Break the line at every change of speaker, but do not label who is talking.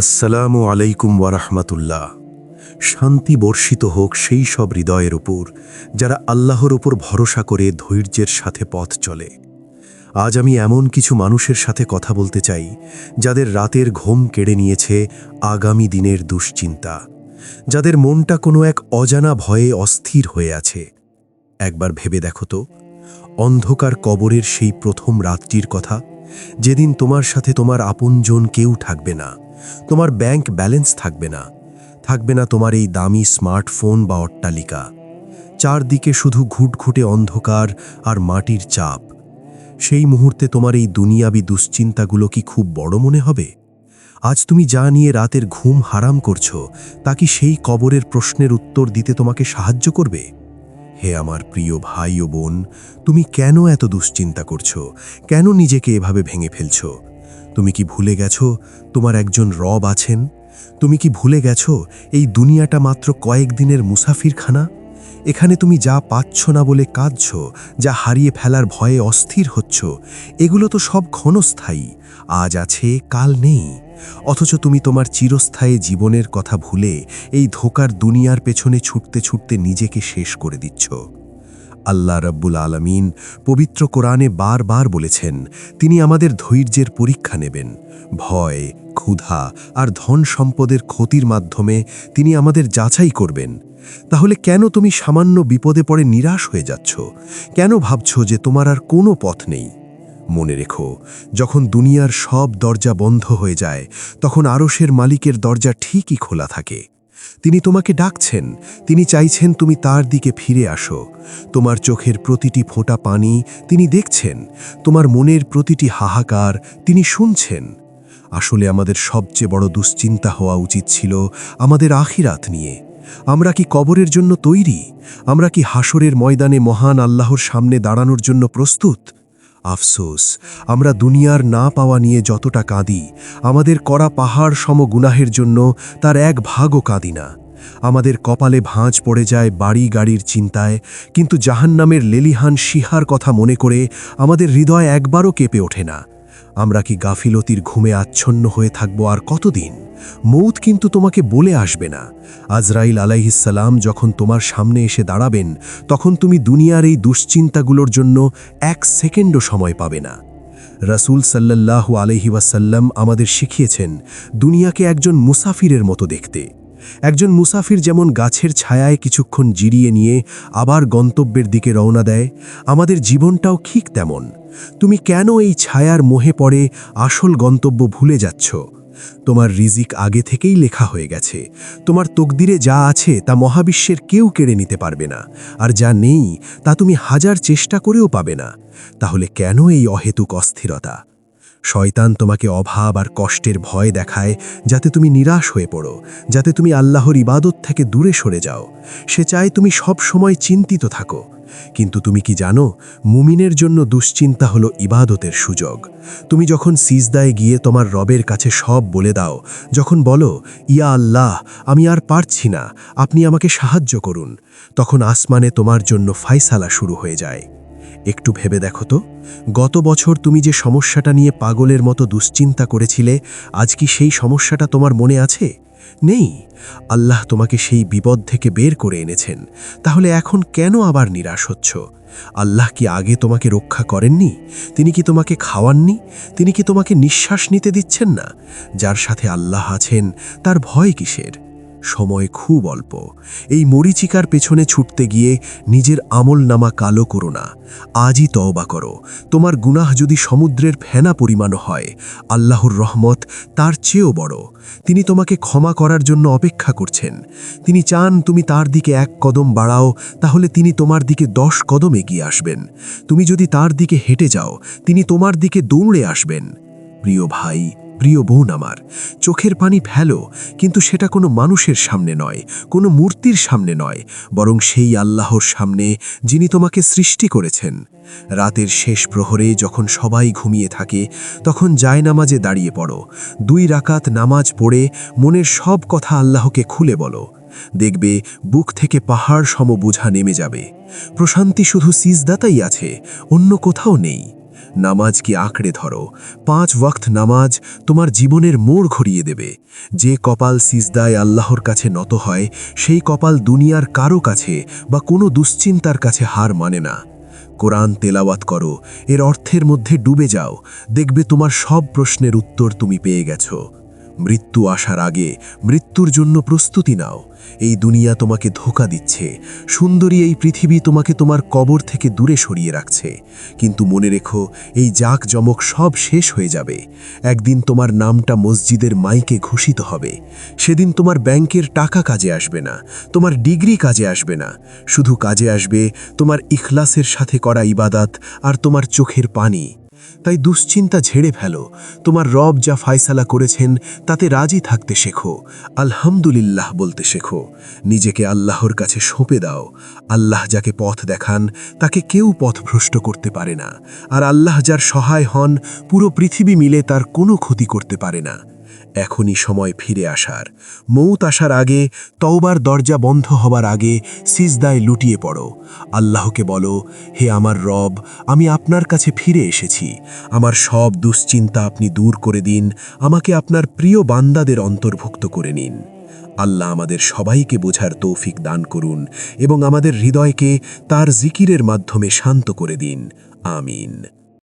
আসসালামু আলাইকুম ওয়ারাহমাতুল্লাহ। শান্তি বর্ষিত হোক সেই সব হৃদয়ের ওপর যারা আল্লাহর ওপর ভরসা করে ধৈর্যের সাথে পথ চলে। আজ আমি এমন কিছু মানুষের সাথে কথা বলতে চাই, যাদের রাতের ঘুম কেড়ে নিয়েছে আগামী দিনের দুশ্চিন্তা, যাদের মনটা কোনো এক অজানা ভয়ে অস্থির হয়ে আছে। একবার ভেবে দেখো তো, অন্ধকার কবরের সেই প্রথম রাতটির কথা, যেদিন তোমার সাথে তোমার আপনজন কেউ থাকবে না। তোমার ব্যাংক ব্যালেন্স থাকবে না। থাকবে না তোমার এই দামি স্মার্টফোন বা অট্টালিকা। চারদিকে শুধু ঘুটঘুটে অন্ধকার আর মাটির চাপ। সেই মুহূর্তে তোমার এই দুনিয়াবি দুশ্চিন্তাগুলো কি খুব বড় মনে হবে? আজ তুমি যা নিয়ে রাতের ঘুম হারাম করছ, তা কি সেই কবরের প্রশ্নের উত্তর দিতে তোমাকে সাহায্য করবে? হে আমার প্রিয় ভাই ও বোন, তুমি কেন এত দুশ্চিন্তা করছ? কেন নিজেকে এভাবে ভেঙে ফেলছো? তুমি কি ভুলে গেছো তোমার একজন রব আছেন? তুমি কি ভুলে গেছো এই দুনিয়াটা মাত্র কয়েকদিনের মুসাফিরখানা? এখানে তুমি যা পাচ্ছ না বলে কাঁদছ, যা হারিয়ে ফেলার ভয়ে অস্থির হচ্ছ, এগুলো তো সব ক্ষণস্থায়ী, আজ আছে, কাল নেই। অথচ তুমি তোমার চিরস্থায়ী জীবনের কথা ভুলে এই ধোকার দুনিয়ার পেছনে ছুটতে ছুটতে নিজেকে শেষ করে দিচ্ছ। আল্লাহ রব্বুল আলমিন পবিত্র কোরআনে বারবার বলেছেন, তিনি আমাদের ধৈর্যের পরীক্ষা নেবেন। ভয়, ক্ষুধা আর ধন সম্পদের ক্ষতির মাধ্যমে তিনি আমাদের যাচাই করবেন। তাহলে কেন তুমি সামান্য বিপদে পড়ে নিরাশ হয়ে যাচ্ছ? কেন ভাবছ যে তোমার আর কোনো পথ নেই? মনে রেখো, যখন দুনিয়ার সব দরজা বন্ধ হয়ে যায়, তখন আরশের মালিকের দরজা ঠিকই খোলা থাকে। তিনি তোমাকে ডাকছেন। তিনি চাইছেন তুমি তার দিকে ফিরে আসো। তোমার চোখের প্রতিটি ফোঁটা পানি তিনি দেখছেন। তোমার মনের প্রতিটি হাহাকার তিনি শুনছেন। আসলে আমাদের সবচেয়ে বড় দুশ্চিন্তা হওয়া উচিত ছিল আমাদের আখিরাত নিয়ে। আমরা কি কবরের জন্য তৈরি? আমরা কি হাসরের ময়দানে মহান আল্লাহর সামনে দাঁড়ানোর জন্য প্রস্তুত? আফসোস, আমরা দুনিয়ার না পাওয়া নিয়ে যতটা কাঁদি, আমাদের করা পাহাড় সম গুনাহের জন্য তার এক ভাগও কাঁদি না। আমাদের কপালে ভাঁজ পড়ে যায় বাড়ি গাড়ির চিন্তায়, কিন্তু জাহান্নামের লেলিহান শিহার কথা মনে করে আমাদের হৃদয় একবারও কেঁপে ওঠে না। আমরা কি গাফিলতির ঘুমে আচ্ছন্ন হয়ে থাকব আর কতদিন? মৌত কিন্তু তোমাকে বলে আসবে না। আজরাইল আলাইহিসাল্লাম যখন তোমার সামনে এসে দাঁড়াবেন, তখন তুমি দুনিয়ার এই দুশ্চিন্তাগুলোর জন্য এক সেকেন্ডও সময় পাবে না। রাসূল সাল্লাল্লাহু আলহি ওয়াসাল্লাম আমাদের শিখিয়েছেন, দুনিয়াকে একজন মুসাফিরের মতো দেখতে। একজন মুসাফির যেমন গাছের ছায়ায় কিছুক্ষণ জিরিয়ে নিয়ে আবার গন্তব্যের দিকে রওনা দেয়, আমাদের জীবনটাও ঠিক তেমন। তুমি কেন এই ছায়ার মোহে পড়ে আসল গন্তব্য ভুলে যাচ্ছ? তোমার রিজিক আগে থেকেই লেখা হয়ে গেছে। তোমার তকদিরে যা আছে তা মহাবিশ্বের কেউ কেড়ে নিতে পারবে না। আর যা নেই, তা তুমি হাজার চেষ্টা করেও পাবে না। তাহলে কেন এই অহেতুক অস্থিরতা? শয়তান তোমাকে অভাব আর কষ্টের ভয় দেখায় যাতে তুমি নিরাশ হয়ে পড়ো, যাতে তুমি আল্লাহর ইবাদত থেকে দূরে সরে যাও। সে চায় তুমি সব সময় চিন্তিত থাকো। কিন্তু তুমি কি জানো, মুমিনের জন্য দুশ্চিন্তা হলো ইবাদতের সুযোগ। তুমি যখন সিজদায় গিয়ে তোমার রবের কাছে সব বলে দাও, যখন বলো, ইয়া আল্লাহ, আমি আর পারছি না, আপনি আমাকে সাহায্য করুন, তখন আসমানে তোমার জন্য ফাইসালা শুরু হয়ে যায়। একটু ভেবে দেখো তো। গত বছর তুমি যে সমস্যাটা নিয়ে পাগলের মতো দুশ্চিন্তা করেছিলে, আজ কি সেই সমস্যাটা তোমার মনে আছে? নেই। আল্লাহ তোমাকে সেই বিপদ থেকে বের করে এনেছেন। তাহলে এখন কেন আবার নিরাশ হচ্ছ? আল্লাহ কি আগে তোমাকে রক্ষা করেননি? তিনি কি তোমাকে খাওয়াননি? তিনি কি তোমাকে নিঃশ্বাস নিতে দিচ্ছেন না? যার সাথে আল্লাহ আছেন, তার ভয় কিসের? সময় খুব অল্প। এই মরিচিকার পেছনে ছুটতে গিয়ে নিজের আমল নামা কালো করো না। আজই তওবা করো। তোমার গুনাহ যদি সমুদ্রের ফেনা পরিমাণ হয়, আল্লাহর রহমত তার চেয়েও বড়। তিনি তোমাকে ক্ষমা করার জন্য অপেক্ষা করছেন। তিনি চান তুমি তার দিকে এক কদম বাড়াও, তাহলে তিনি তোমার দিকে দশ কদম এগিয়ে আসবেন। তুমি যদি তার দিকে হেঁটে যাও, তিনি তোমার দিকে দৌড়ে আসবেন। প্রিয় ভাই প্রিয় বোন আমার, চোখের পানি ফেলো, কিন্তু সেটা কোনো মানুষের সামনে নয়, কোনো মূর্তির সামনে নয়, বরং সেই আল্লাহর সামনে যিনি তোমাকে সৃষ্টি করেছেন। রাতের শেষ প্রহরে যখন সবাই ঘুমিয়ে থাকে, তখন যায় নামাজে দাঁড়িয়ে পড়ো, দুই রাকাত নামাজ পড়ে মনের সব কথা আল্লাহকে খুলে বলো। দেখবে বুক থেকে পাহাড় সম বোঝা নেমে যাবে। প্রশান্তি শুধু সিজদাতাই আছে, অন্য কোথাও নেই। নামাজকে আঁকড়ে ধরো। পাঁচ ওয়াক্ত নামাজ তোমার জীবনের মোড় ঘুরিয়ে দেবে। যে কপাল সিজদায় আল্লাহর কাছে নত হয়, সেই কপাল দুনিয়ার কারও কাছে বা কোনো দুশ্চিন্তার কাছে হার মানে না। কোরআন তেলাওয়াত করো, এর অর্থের মধ্যে ডুবে যাও। দেখবে তোমার সব প্রশ্নের উত্তর তুমি পেয়ে গেছো। মৃত্যু আসার আগে মৃত্যুর জন্য প্রস্তুতি নাও। এই দুনিয়া তোমাকে ধোকা দিচ্ছে। সুন্দরী এই পৃথিবী তোমাকে তোমার কবর থেকে দূরে সরিয়ে রাখছে। কিন্তু মনে রেখো, এই জাক জমক সব শেষ হয়ে যাবে। একদিন তোমার নামটা মসজিদের মাইকে ঘোষিত হবে। সেদিন তোমার ব্যাংকের টাকা কাজে আসবে না, তোমার ডিগ্রি কাজে আসবে না। শুধু কাজে আসবে তোমার ইখলাসের সাথে করা ইবাদাত আর তোমার চোখের পানি। তাই দুশ্চিন্তা ঝেড়ে ফেলো। তোমার রব যা ফায়সালা করেছেন, তাতে রাজি থাকতে শেখো। আলহামদুলিল্লাহ বলতে শেখো। নিজেকে আল্লাহর কাছে সঁপে দাও। আল্লাহ যাকে পথ দেখান, তাকে কেউ পথ ভ্রষ্ট করতে পারে না। আর আল্লাহ যার সহায় হন, পুরো পৃথিবী মিলে তার কোনো ক্ষতি করতে পারে না। এখনই সময় ফিরে আসার। মৌত আসার আগে, তওবার দরজা বন্ধ হবার আগে সিজদায় লুটিয়ে পড়ো। আল্লাহকে বলো, হে আমার রব, আমি আপনার কাছে ফিরে এসেছি। আমার সব দুশ্চিন্তা আপনি দূর করে দিন, আমাকে আপনার প্রিয় বান্দাদের অন্তর্ভুক্ত করে নিন। আল্লাহ আমাদের সবাইকে বোঝার তৌফিক দান করুন এবং আমাদের হৃদয়কে তার জিকিরের মাধ্যমে শান্ত করে দিন। আমিন।